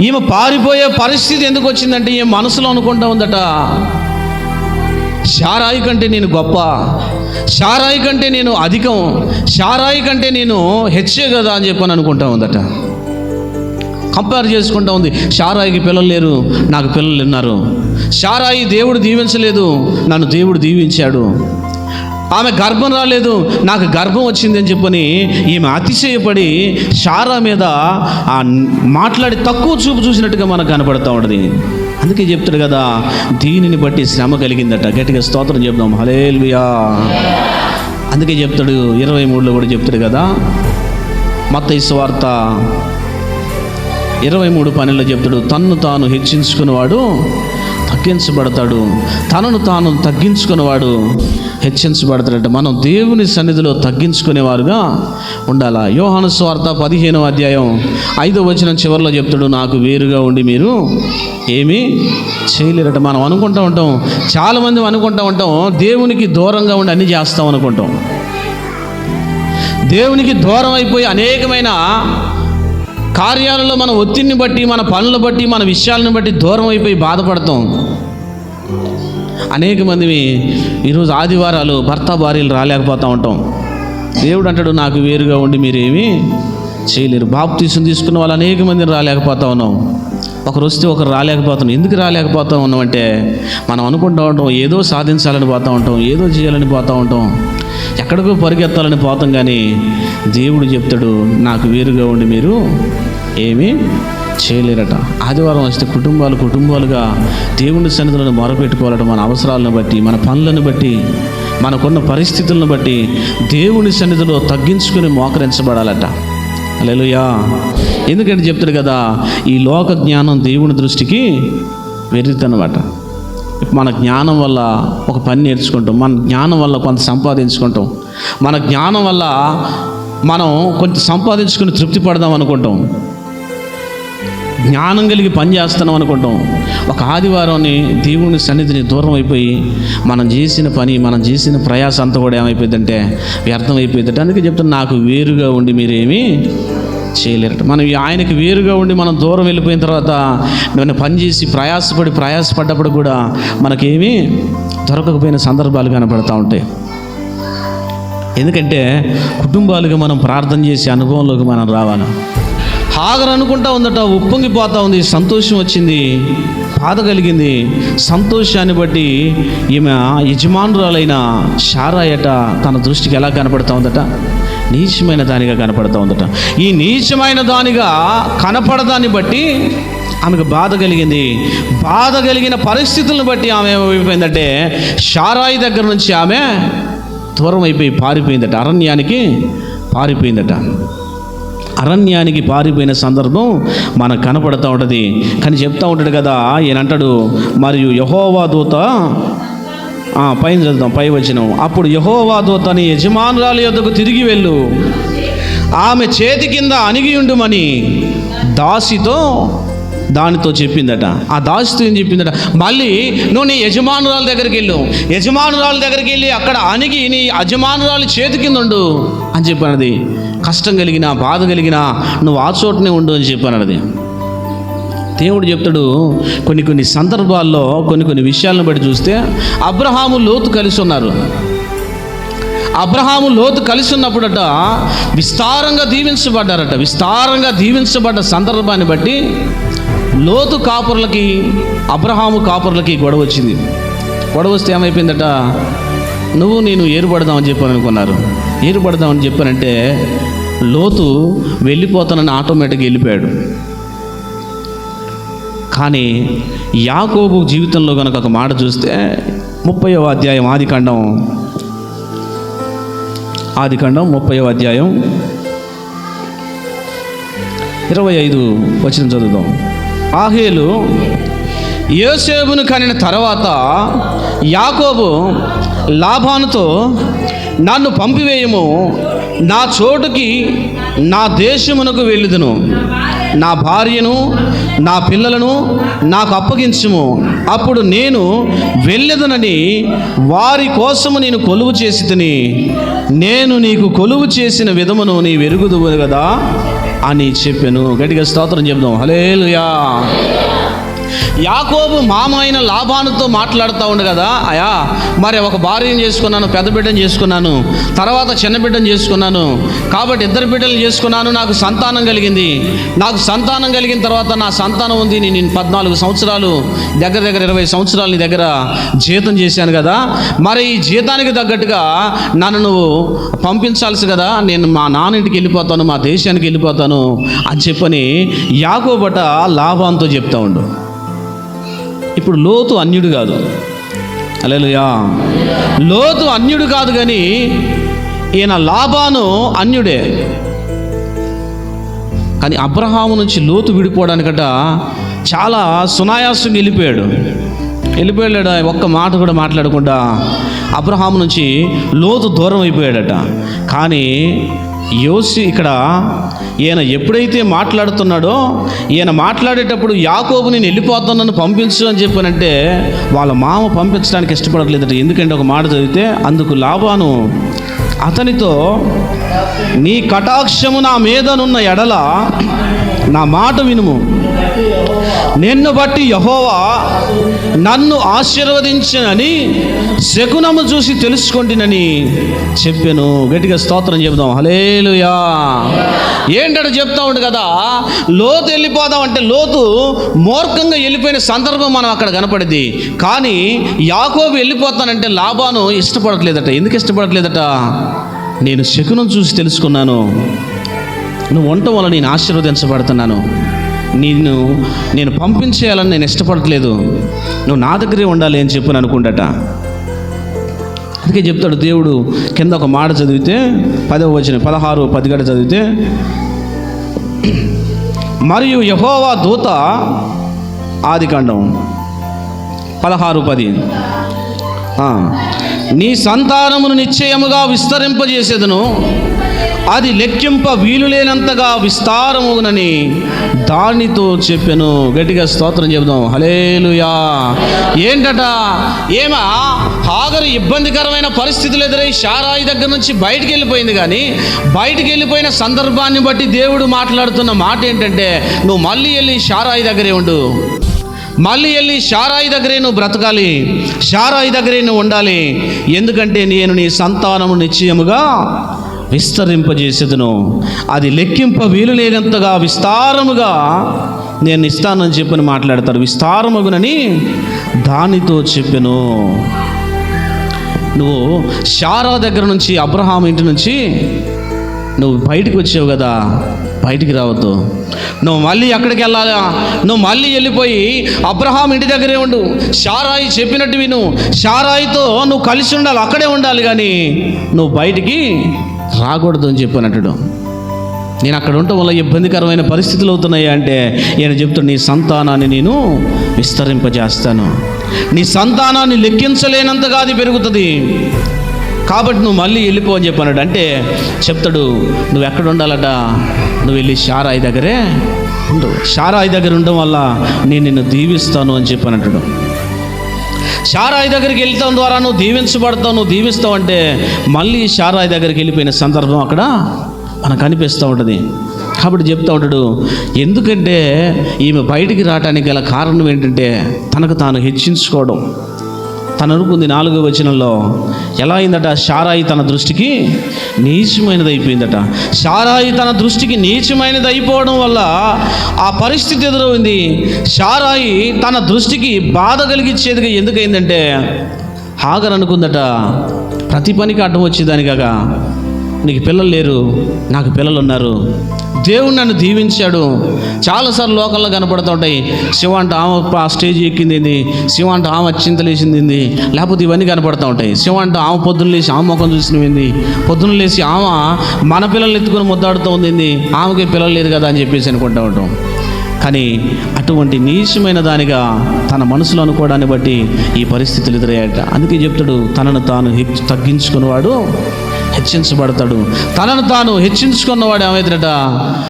ఈమె పారిపోయే పరిస్థితి ఎందుకు వచ్చిందంటే ఈమె మనసులో అనుకుంటా ఉందట షారాయి కంటే నేను గొప్ప షారాయి కంటే నేను అధికం షారాయి కంటే నేను హెచ్చే కదా అని చెప్పని అనుకుంటా ఉందట. కంపేర్ చేసుకుంటా ఉంది. షారాయికి పిల్లలు లేరు నాకు పిల్లలు ఉన్నారు షారాయి దేవుడు దీవించలేదు నన్ను దేవుడు దీవించాడు ఆమె గర్భం రాలేదు నాకు గర్భం వచ్చింది అని చెప్పని ఈమె అతిశయపడి షారా మీద ఆ మాట్లాడి తక్కువ చూపు చూసినట్టుగా మనకు కనపడతా ఉంటుంది. అందుకే చెప్తాడు కదా దీనిని బట్టి శ్రమ కలిగిందట. గట్టిగా స్తోత్రం చెప్దాం. హలేల్వియా అందుకే చెప్తాడు ఇరవై మూడులో కూడా చెప్తాడు కదా మత వార్త ఇరవై మూడు పన్నెండులో చెప్తాడు తన్ను తాను హెచ్చించుకునేవాడు తగ్గించబడతాడు. తనను తాను తగ్గించుకునేవాడు హెచ్చించబడతాడంటే. మనం దేవుని సన్నిధిలో తగ్గించుకునేవారుగా ఉండాలా? యోహాను స్వార్థ పదిహేనవ అధ్యాయం ఐదో వచనం చివరిలో చెప్తాడు నాకు వేరుగా ఉండి మీరు ఏమీ చేయలేరట. మనం అనుకుంటూ ఉంటాం. చాలామంది అనుకుంటూ ఉంటాం దేవునికి దూరంగా ఉండి అన్ని చేస్తాం అనుకుంటాం. దేవునికి దూరం అయిపోయి అనేకమైన కార్యాలలో మన ఒత్తిడిని బట్టి మన పనులు బట్టి మన విషయాలను బట్టి దూరం అయిపోయి బాధపడతాం. అనేక మంది ఈరోజు ఆదివారాలు భర్త భార్యలు రాలేకపోతూ ఉంటాం. దేవుడు అంటాడు నాకు వేరుగా ఉండి మీరేమీ చేయలేరు. బాప్తీసం తీసుకున్న వాళ్ళు అనేక మందిని రాలేకపోతా ఉన్నాం. ఒకరు వస్తే ఒకరు రాలేకపోతున్నాం ఎందుకు రాలేకపోతా ఉన్నాం అంటే మనం అనుకుంటూ ఉంటాం ఏదో సాధించాలని పోతూ ఉంటాం ఏదో చేయాలని పోతూ ఉంటాం. ఎక్కడికో పరిగెత్తాలని పోతాం కానీ దేవుడు చెప్తాడు నాకు వేరుగా ఉండి మీరు ఏమీ చేయలేరట. ఆదివారం వస్తే కుటుంబాలు కుటుంబాలుగా దేవుని సన్నిధులను మొరపెట్టుకోవాలట మన అవసరాలను బట్టి మన పనులను బట్టి మనకున్న పరిస్థితులను బట్టి దేవుని సన్నిధిలో తగ్గించుకుని మోకరించబడాలట. లేలుయా ఎందుకంటే చెప్తాడు కదా ఈ లోక జ్ఞానం దేవుని దృష్టికి వెర్రితనమాట. మన జ్ఞానం వల్ల ఒక పని నేర్చుకుంటాం. మన జ్ఞానం వల్ల కొంత సంపాదించుకుంటాం. మన జ్ఞానం వల్ల మనం కొంచెం సంపాదించుకుని తృప్తి పడదాం అనుకుంటాం. జ్ఞానం కలిగి పని చేస్తున్నాం అనుకుంటాం. ఒక ఆదివారాన్ని దేవుని సన్నిధిని దూరం అయిపోయి మనం చేసిన పని మనం చేసిన ప్రయాసం అంతా కూడా ఏమైపోయిందంటే వ్యర్థం అయిపోయిందంటే అందుకే చెప్తాను నాకు వేరుగా ఉండి మీరేమీ చేయలేరట. మనం ఆయనకి వేరుగా ఉండి మనం దూరం వెళ్ళిపోయిన తర్వాత నేను పని చేసి ప్రయాసపడి ప్రయాసపడ్డప్పుడు కూడా మనకేమీ దొరకకపోయిన సందర్భాలు కనపడతా ఉంటాయి. ఎందుకంటే కుటుంబాలుగా మనం ప్రార్థన చేసే అనుభవంలోకి మనం రావాలి. హాగర్ అనుకుంటా ఉందట ఉప్పొంగిపోతా ఉంది సంతోషం వచ్చింది బాధ కలిగింది సంతోషాన్ని బట్టి ఈమె యజమానురాలైన షారాయట తన దృష్టికి ఎలా కనపడతా ఉందట? నీచమైన దానిగా కనపడతా ఉందట. ఈ నీచమైన దానిగా కనపడదాన్ని బట్టి ఆమెకు బాధ కలిగింది. బాధ కలిగిన పరిస్థితులను బట్టి ఆమె ఏమైపోయిందంటే షారాయి దగ్గర నుంచి ఆమె దూరం అయిపోయి పారిపోయిందట. అరణ్యానికి పారిపోయిందట. అరణ్యానికి పారిపోయిన సందర్భం మనకు కనపడుతూ ఉంటుంది. కానీ చెప్తా ఉంటాడు కదా ఈయన అంటాడు మరియు యహోవా దూత పైన చదువుతాం పై వచ్చినాం అప్పుడు యహోవాతో తన యజమానురాలు యొద్దకు తిరిగి వెళ్ళు. ఆమె చేతి కింద అణిగి ఉండుమని దాసితో దానితో చెప్పిందట. ఆ దాసితో ఏం చెప్పిందట? మళ్ళీ నువ్వు నీ యజమానురాల దగ్గరికి వెళ్ళు. యజమానురాల దగ్గరికి వెళ్ళి అక్కడ అణిగి నీ యజమానురాలు చేతి కింద ఉండు అని చెప్పానది. కష్టం కలిగినా బాధ కలిగినా నువ్వు ఆ చోటనే ఉండు అని చెప్పానది. దేవుడు చెప్తాడు కొన్ని కొన్ని సందర్భాల్లో కొన్ని కొన్ని విషయాలను బట్టి చూస్తే అబ్రహాము లోతు కలిసి ఉన్నారు. అబ్రహాము లోతు కలిసి ఉన్నప్పుడట విస్తారంగా దీవించబడ్డారట. విస్తారంగా దీవించబడ్డ సందర్భాన్ని బట్టి లోతు కాపుర్లకి అబ్రహాము కాపుర్లకి గొడవ వచ్చింది. గొడవ వస్తే ఏమైపోయిందట? నువ్వు నేను ఏరుపడదామని చెప్పాను అనుకున్నారు. ఏరుపడదామని చెప్పానంటే లోతు వెళ్ళిపోతానని ఆటోమేటిక్గా వెళ్ళిపోయాడు. కానీ యాకోబు జీవితంలో కనుక ఒక మాట చూస్తే ముప్పయో అధ్యాయం ఆదికాండం ఆదికాండం ముప్పయో అధ్యాయం ఇరవై ఐదు వచ్చిన చదువుదాం. ఆహేలు యోసేపును కనిన తర్వాత యాకోబు లాభానుతో నన్ను పంపివేయము నా చోటుకి నా దేశమునకు వెళ్ళుదును. నా భార్యను నా పిల్లలను నాకు అప్పగించుము. అప్పుడు నేను వెళ్ళదనని వారి కోసము నేను కొలువు చేసి తిని నేను నీకు కొలువు చేసిన విధమును నీ వెరుగుదువు కదా అని చెప్పాను. గట్టిగా స్తోత్రం చెప్దాం. హలేలుయా యాకోబు మామ అయిన లాభానుతో మాట్లాడుతూ ఉండు కదా. అయా మరి ఒక భార్యను చేసుకున్నాను పెద్ద బిడ్డను చేసుకున్నాను తర్వాత చిన్న బిడ్డను చేసుకున్నాను కాబట్టి ఇద్దరు బిడ్డలు చేసుకున్నాను నాకు సంతానం కలిగింది. నాకు సంతానం కలిగిన తర్వాత నా సంతానం ఉంది నేను పద్నాలుగు సంవత్సరాలు దగ్గర దగ్గర ఇరవై సంవత్సరాలు నీ దగ్గర జీతం చేశాను కదా. మరి ఈ జీతానికి తగ్గట్టుగా నన్ను నువ్వు పంపించాల్సి కదా నేను మా నాన్నింటికి వెళ్ళిపోతాను మా దేశానికి వెళ్ళిపోతాను అని చెప్పని యాకోబట లాభంతో చెప్తా ఉండు. ఇప్పుడు లోతు అన్యుడు కాదు. అలెలుయా లోతు అన్యుడు కాదు కానీ ఈయన లాభాను అన్యుడే. కానీ అబ్రహాము నుంచి లోతు విడిపోవడానికట చాలా సునాయాసంగా వెళ్ళిపోయాడు. వెళ్ళిపోయాడు ఒక్క మాట కూడా మాట్లాడకుండా అబ్రహాము నుంచి లోతు దూరం అయిపోయాడట. కానీ యోసి ఇక్కడ ఈయన ఎప్పుడైతే మాట్లాడుతున్నాడో ఈయన మాట్లాడేటప్పుడు యాకోబు నేను వెళ్ళిపోతానని పంపించు అని చెప్పానంటే వాళ్ళ మామ పంపించడానికి ఇష్టపడట్లేదట. ఎందుకంటే ఒక మాట చదివితే అందుకు లాభాను. అతనితో నీ కటాక్షము నా మీదనున్న ఎడల నా మాట వినుము. నిన్ను బట్టి యహోవా నన్ను ఆశీర్వదించనని శకునము చూసి తెలుసుకుంటునని చెప్పాను. గట్టిగా స్తోత్రం చెబుదాం. హలేలుయా ఏంటంటే చెప్తా ఉండు కదా లోతు వెళ్ళిపోదాం అంటే లోతు మూర్ఖంగా వెళ్ళిపోయిన సందర్భం మనం అక్కడ కనపడింది. కానీ యాకోబు వెళ్ళిపోతానంటే లాభాను ఇష్టపడట్లేదట. ఎందుకు ఇష్టపడట్లేదట? నేను శకునం చూసి తెలుసుకున్నాను. నువ్వు ఉండటం వల్ల నేను ఆశీర్వదించబడుతున్నాను. నిన్ను నేను పంపించేయాలని నేను ఇష్టపడట్లేదు. నువ్వు నా దగ్గరే ఉండాలి అని చెప్పి అనుకుంటట. అందుకే చెప్తాడు దేవుడు కింద ఒక మాట చదివితే పదవ వచ్చిన పదహారు పదిగడ చదివితే మరియు యహోవా దూత ఆదికాండం పదహారు పది. నీ సంతానమును నిశ్చయముగా విస్తరింపజేసేదను. అది లెక్కింప వీలు లేనంతగా విస్తారమునని దానితో చెప్పాను. గట్టిగా స్తోత్రం చెబుదాం. హలేలుయా ఏంటట? ఏమా? హాగరు ఇబ్బందికరమైన పరిస్థితులు ఎదురై షారాయి దగ్గర నుంచి బయటికి వెళ్ళిపోయింది కానీ బయటికి వెళ్ళిపోయిన సందర్భాన్ని బట్టి దేవుడు మాట్లాడుతున్న మాట ఏంటంటే నువ్వు మళ్ళీ వెళ్ళి షారాయి దగ్గరే ఉండు. మళ్ళీ వెళ్ళి షారాయి దగ్గరే నువ్వు బ్రతకాలి. షారాయి దగ్గరే నువ్వు ఉండాలి. ఎందుకంటే నేను నీ సంతానము నిశ్చయముగా విస్తరింపజేసేదను. అది లెక్కింప వీలు లేనంతగా విస్తారముగా నేను ఇస్తానని చెప్పని మాట్లాడతాడు. విస్తారమగునని దానితో చెప్పాను. నువ్వు షారా దగ్గర నుంచి అబ్రహాం ఇంటి నుంచి నువ్వు బయటికి వచ్చావు కదా బయటికి రావద్దు. నువ్వు మళ్ళీ ఎక్కడికి వెళ్ళాలా? నువ్వు మళ్ళీ వెళ్ళిపోయి అబ్రహాం ఇంటి దగ్గరే ఉండు. షారాయి చెప్పినట్టు విను. షారాయితో నువ్వు కలిసి ఉండాలి అక్కడే ఉండాలి కానీ నువ్వు బయటికి రాకూడదు అని చెప్పినట్టుడు. నేను అక్కడ ఉండటం వల్ల ఇబ్బందికరమైన పరిస్థితులు అవుతున్నాయి అంటే ఈయన చెప్తున్నా నీ సంతానాన్ని నేను విస్తరింపజేస్తాను. నీ సంతానాన్ని లెక్కించలేనంతగా అది పెరుగుతుంది. కాబట్టి నువ్వు మళ్ళీ వెళ్ళిపో అని చెప్పన్నాడు అంటే చెప్తాడు నువ్వు ఎక్కడ ఉండాలట? నువ్వు వెళ్ళి షారాయి దగ్గరే ఉండు. షారాయి దగ్గర ఉండడం వల్ల నేను నిన్ను దీవిస్తాను అని చెప్పనట్టుడు. షారాయి దగ్గరికి వెళ్తాం ద్వారా నువ్వు దీవించబడతావు నువ్వు దీవిస్తావు అంటే మళ్ళీ షారాయి దగ్గరికి వెళ్ళిపోయిన సందర్భం అక్కడ మనకు అనిపిస్తూ ఉంటుంది. కాబట్టి చెప్తూ ఉంటాడు ఎందుకంటే ఈమె బయటికి రావడానికి గల కారణం ఏంటంటే తనకు తాను హెచ్చించుకోవడం. తను అనుకుంది నాలుగో వచనంలో ఎలా అయిందట? షారాయి తన దృష్టికి నీచమైనది అయిపోయిందట షారాయి తన దృష్టికి నీచమైనది అయిపోవడం వల్ల ఆ పరిస్థితి ఎదురైంది షారాయి తన దృష్టికి బాధ కలిగించేదిగా ఎందుకైందంటే హాగర్ అనుకుందట ప్రతి పనికి అడ్డం వచ్చేదాని కాక నీకు పిల్లలు లేరు నాకు పిల్లలు ఉన్నారు దేవుడు నన్ను దీవించాడు. చాలాసార్లు లోకల్లో కనపడుతుంటాయి శివ అంటే ఆమె ఆ స్టేజ్ ఎక్కింది శివ అంటే ఆమె చింతలేసింది లేకపోతే ఇవన్నీ కనపడుతూ ఉంటాయి. శివ అంటే ఆమె పొద్దున్న లేచి ఆమె ముఖం చూసినవింది? పొద్దున్న లేచి ఆమె మన పిల్లల్ని ఎత్తుకుని ముద్దాడుతూ ఉంది ఆమెకి పిల్లలు లేదు కదా అని చెప్పేసి అనుకుంటూ ఉంటాం. కానీ అటువంటి నీచమైన దానిగా తన మనసులో అనుకోవడాన్ని బట్టి ఈ పరిస్థితులు ఎదురయ్యాట అందుకే చెప్తాడు తనను తాను హెచ్చు తగ్గించుకున్నవాడు హెచ్చించబడతాడు. తనను తాను హెచ్చించుకున్నవాడు ఏమైందట